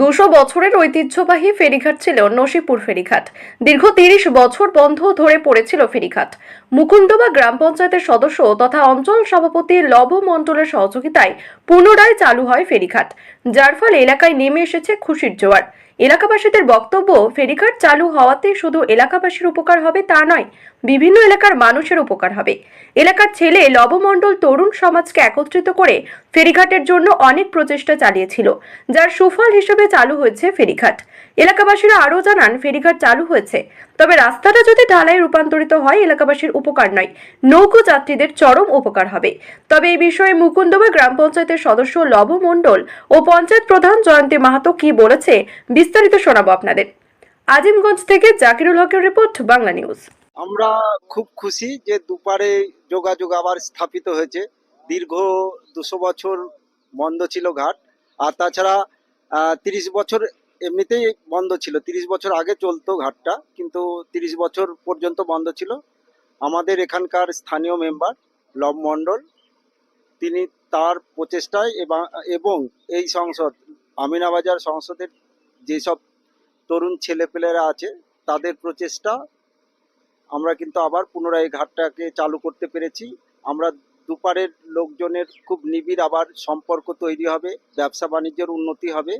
দুশো বছরের ঐতিহ্যবাহী ফেরিঘাট ছিল নসিপুর ফেরিঘাট। দীর্ঘ তিরিশ বছর বন্ধ ধরে পড়েছিল ফেরিঘাট। মুকুন্দবা গ্রাম পঞ্চায়েতের সদস্য তথা অঞ্চল সভাপতি লব মণ্ডলের সহযোগিতায় পুনরায় চালু হয় ফেরিঘাট, যার ফলে এলাকায় নেমে এসেছে খুশির জোয়ার। এলাকাবাসীদের বক্তব্য, ফেরিঘাট চালু হওয়াতে শুধু এলাকাবাসীর উপকার হবে তা নয়, বিভিন্ন এলাকার মানুষের উপকার হবে। এলাকার ছেলে লবমণ্ডল তরুণ সমাজকে একত্রিত করে ফেরিঘাটের জন্য অনেক প্রচেষ্টা চালিয়েছিল, যার সুফল হিসেবে চালু হয়েছে ফেরিঘাট। এলাকাবাসীরা আরও জানান, ফেরিঘাট চালু হয়েছে। তবে রাস্তাটা যদি ঢালাই রূপান্তরিত হয়, এলাকাবাসীর উপকার নয়। নৌকো যাত্রীদের চরম উপকার হবে। তবে এই বিষয়ে মুকুন্দবা গ্রাম পঞ্চায়েতের সদস্য লব মণ্ডল ও পঞ্চায়েত প্রধান জয়ন্তী মাহাতো কি বলেছে, বিস্তারিত শোনাবো আপনাদের। আজিমগঞ্জ থেকে জাকিরুল হকের রিপোর্ট, বাংলা নিউজ। আমরা খুব খুশি যে দুপারে যোগাযোগ আবার স্থাপিত হয়েছে। দীর্ঘ দুশো বছর বন্ধ ছিল ঘাট। আর তাছাড়া তিরিশ বছর এমনিতেই বন্ধ ছিল। তিরিশ বছর আগে চলতো ঘাটটা, কিন্তু তিরিশ বছর পর্যন্ত বন্ধ ছিল। আমাদের এখানকার স্থানীয় মেম্বার, লব মণ্ডল, তিনি তার প্রচেষ্টায় এবং এই সংসদ, আমিনাবাজার সংসদের যেসব তরুণ ছেলেপেলেরা আছে, তাদের প্রচেষ্টা, আমরা কিন্তু আবার পুনরায় এই ঘাটটাকে চালু করতে পেরেছি। আমরা দুপারের লোকজনের খুব নিবিড় আবার সম্পর্ক তৈরি হবে ব্যবসা বাণিজ্যের উন্নতি হবে।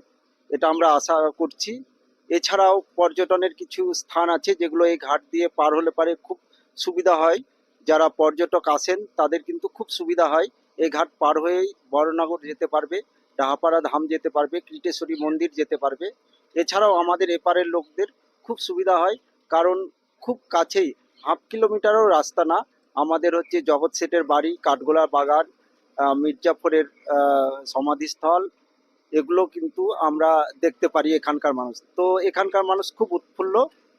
এটা আমরা আশা করছি। এছাড়াও পর্যটনের কিছু স্থান আছে যেগুলো এই ঘাট দিয়ে পার হলে পারে খুব সুবিধা হয়। যারা পর্যটক আসেন, তাদের কিন্তু খুব সুবিধা হয়। এই ঘাট পার হয়েই বড়নগর যেতে পারবে, ডাহাপাড়া ধাম যেতে পারবে, কৃটেশ্বরী মন্দির যেতে পারবে। এছাড়াও আমাদের এপারের লোকদের খুব সুবিধা হয়, কারণ খুব কাছেই, হাফ কিলোমিটারও রাস্তা না। আমাদের হচ্ছে জগৎ শেঠের বাড়ি কাঠগোলা বাগান মির্জাফরের সমাধিস্থল এগুলো কিন্তু আমরা দেখতে পারি এখানকার মানুষ। তো এখানকার মানুষ খুব উৎফুল্ল,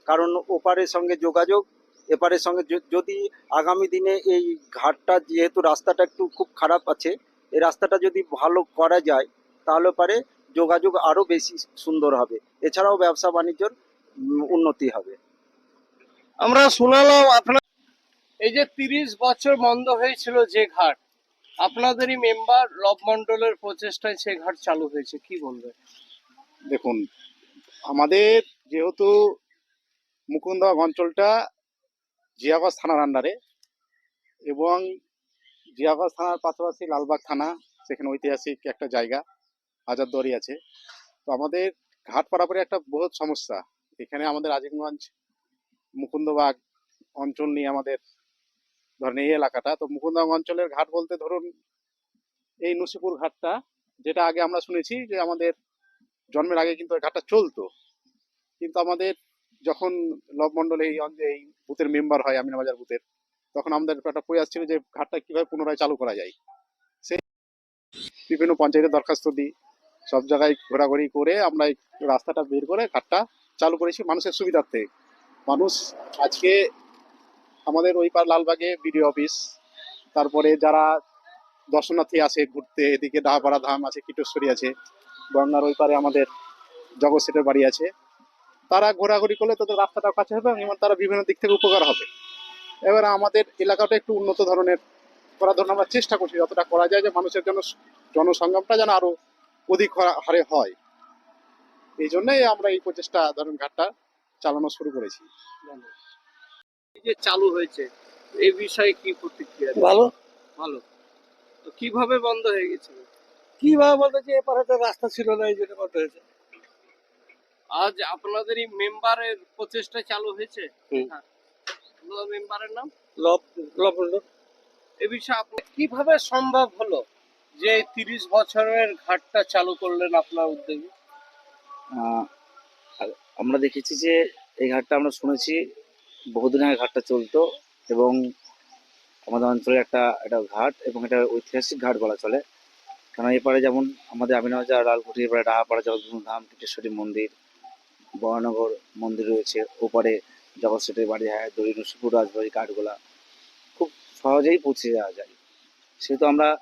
কারণ ওপারের সঙ্গে যোগাযোগ, এপারের সঙ্গে যদি আগামী দিনে এই ঘাটটা যেহেতু রাস্তাটা একটু খুব খারাপ আছে, এই রাস্তাটা যদি ভালো করা যায়, তাহলে পারে যোগাযোগ আরও বেশি সুন্দর হবে। এছাড়াও ব্যবসা বাণিজ্যর উন্নতি হবে। আমরা শোনালাম আপনার এই যে তিরিশ বছর বন্ধ হয়েছিল যে ঘাট আপনাদেরই মেম্বার লব মন্ডলের প্রচেষ্টায় সে ঘাট চালু হয়েছে, কি বলবে দেখুন, আমাদের যেহেতু মুকুন্দা অঞ্চলটা জিয়াগঞ্জ থানার আন্ডারে এবং জিয়াগঞ্জ থানার পাশাপাশি লালবাগ থানা, সেখানে ঐতিহাসিক একটা জায়গা হাজারদুয়ারি আছে। তো আমাদের ঘাট পারাপারে একটা বহুত সমস্যা। এখানে আমাদের আজিমগঞ্জ, মুকুন্দবাগ অঞ্চল নিয়ে আমাদের ধরেন এই এলাকাটা, তো মুকুন্দবাগ অঞ্চলের ঘাট বলতে ধরুন এই নসিপুর ঘাটটা, যেটা আগে আমরা শুনেছি যে আমাদের জন্মের আগে কিন্তু ঘাটটা চলতো। কিন্তু আমাদের যখন লব মন্ডল এই এই বুথের মেম্বার হয়, আমিনাবাজার বুথের, তখন আমাদের একটা প্রয়াস ছিল যে ঘাটটা কীভাবে পুনরায় চালু করা যায়। সেই বিভিন্ন পঞ্চায়েতের দরখাস্ত দিই, সব জায়গায় ঘোরাঘুরি করে আমরা এই রাস্তাটা বের করে ঘাটটা চালু করেছি মানুষের সুবিধার্থে। মানুষ আজকে আমাদের ওই পার লালবাগে বিডিও অফিস। তারপরে যারা দর্শনার্থী আছে ঘুরতে, এদিকে ডাহাপাড়া ধাম আছে, কীটেশ্বরী আছে গঙ্গার ওই পারে আমাদের জগৎ সেটের বাড়ি আছে। তারা ঘোরাঘুরি করলে তাদের রাস্তাটা কাছে হবে এবং তারা বিভিন্ন দিক থেকে উপকার হবে। এবার আমাদের এলাকাটা একটু উন্নত ধরনের করার ধরনের আমরা চেষ্টা করছি, যতটা করা যায় যে মানুষের জন্য জনসংগ্রামটা যেন আরও অধিক হারে হয়। এই জন্যই আমরা এই প্রচেষ্টা ধরুন ঘাটটা চালানো শুরু করেছি। যে চালু হয়েছে এই বিষয়ে কি প্রতিক্রিয়া ভালো। ভালো। তো কীভাবে বন্ধ হয়ে গেছিল কীভাবে বলতে যে এপারে তো রাস্তা ছিল না এই জন্য বন্ধ হয়েছে। আজ আপনাদেরই মেম্বারের প্রচেষ্টা চালু হয়েছে। হ্যাঁ। মেম্বারের নাম? লব লবণ এ বিষয়ে আপনি কীভাবে সম্ভব হলো যে তিরিশ বছরের ঘাটটা চালু করলেন আপনার উদ্যোগে? আমরা দেখেছি যে এই ঘাটটা আমরা শুনেছি বহুদিন আগে ঘাটটা চলতো এবং আমাদের অঞ্চলে একটা একটা ঘাট এবং এটা ঐতিহাসিক ঘাট বলা চলে। কারণ এপারে যেমন আমাদের আমিনাবাজার, লালকুঠি, এপারে ডাহাপাড়া জগৎগুরু ধাম কীটেশ্বরী মন্দির বরানগর মন্দির রয়েছে। ওপারে জগৎ সেটের বাড়ি হ্যাঁ দড়ি, নসিপুর, রাজবাড়ি, কাঠগোলা। খুব সহজেই পৌঁছে যাওয়া যায়। সেহেতু আমরা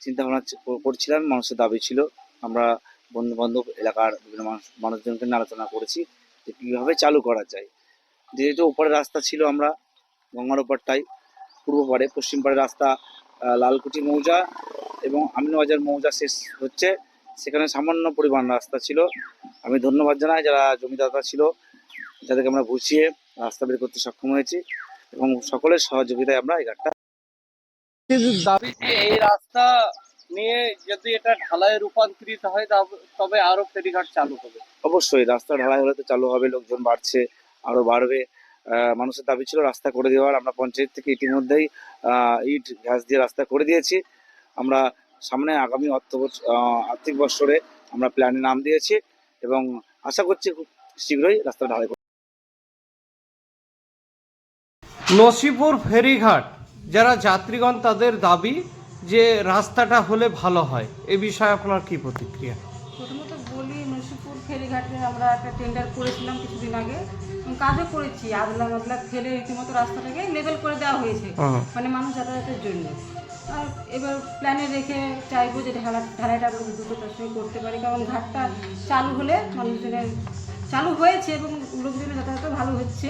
চিন্তা ভাবনা করছিলাম, মানুষের দাবি ছিল। আমরা বন্ধু বান্ধব এলাকার বিভিন্ন মানুষ, মানুষজনকে আলোচনা করেছি যে কীভাবে চালু করা যায়। যেহেতু ওপারে রাস্তা ছিল আমরা গঙ্গার ওপারটাই পূর্ব পারে পশ্চিম পাড়ে রাস্তা আহ, লালকুঠি মৌজা এবং আমিনবাজার মৌজা শেষ হচ্ছে। সেখানে সামান্য পরিমাণ রাস্তা ছিল। আমি ধন্যবাদ জানাই যারা জমিদাতা ছিল যাদেরকে আমরা বুঝিয়ে রাস্তা বের করতে সক্ষম হয়েছি এবং সকলের সহযোগিতায় আমরা এই ঘাটটা দাবি যে এই রাস্তা নিয়ে যদি এটা ঢালাই রূপান্তরিত হয় তবে- তবে আরও ফেরিঘাট চালু হবে। অবশ্যই রাস্তা ঢালাই হলে তো চালু হবে লোকজন বাড়ছে। আরও বাড়বে। মানুষের দাবি ছিল রাস্তা করে দেওয়ার। আমরা পঞ্চায়েত থেকে ইতিমধ্যেই ইট ঘাস দিয়ে রাস্তা করে দিয়েছি। আমরা সামনে আগামী অর্থ আর্থিক বছরে আমরা প্ল্যানে নাম দিয়েছি এবং আশা করছি খুব শীঘ্রই রাস্তা ঢালাই করব। নসিপুর ফেরিঘাট যারা যাত্রীগণ তাদের দাবি যে রাস্তাটা হলে ভালো হয় এ বিষয়ে আপনার কি প্রতিক্রিয়া? প্রথমত ফেরিঘাটে আমরা একটা টেন্ডার করেছিলাম কিছুদিন আগে। কাজও করেছি আদলা মাদলা ফেলে রীতিমতো রাস্তাটাকে লেভেল করে দেওয়া হয়েছে। মানে মানুষ যাতায়াতের জন্য। আর এবার প্ল্যানে রেখে চাইব যে ঢালা ঢালাইটা আমরা দ্রুততার সঙ্গে করতে পারি কারণ ঘাটটা চালু হলে মানুষজনের চালু হয়েছে এবং লোকজনের যাতায়াতও ভালো হচ্ছে।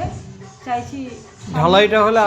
চাইছি ঢালাইটা হলে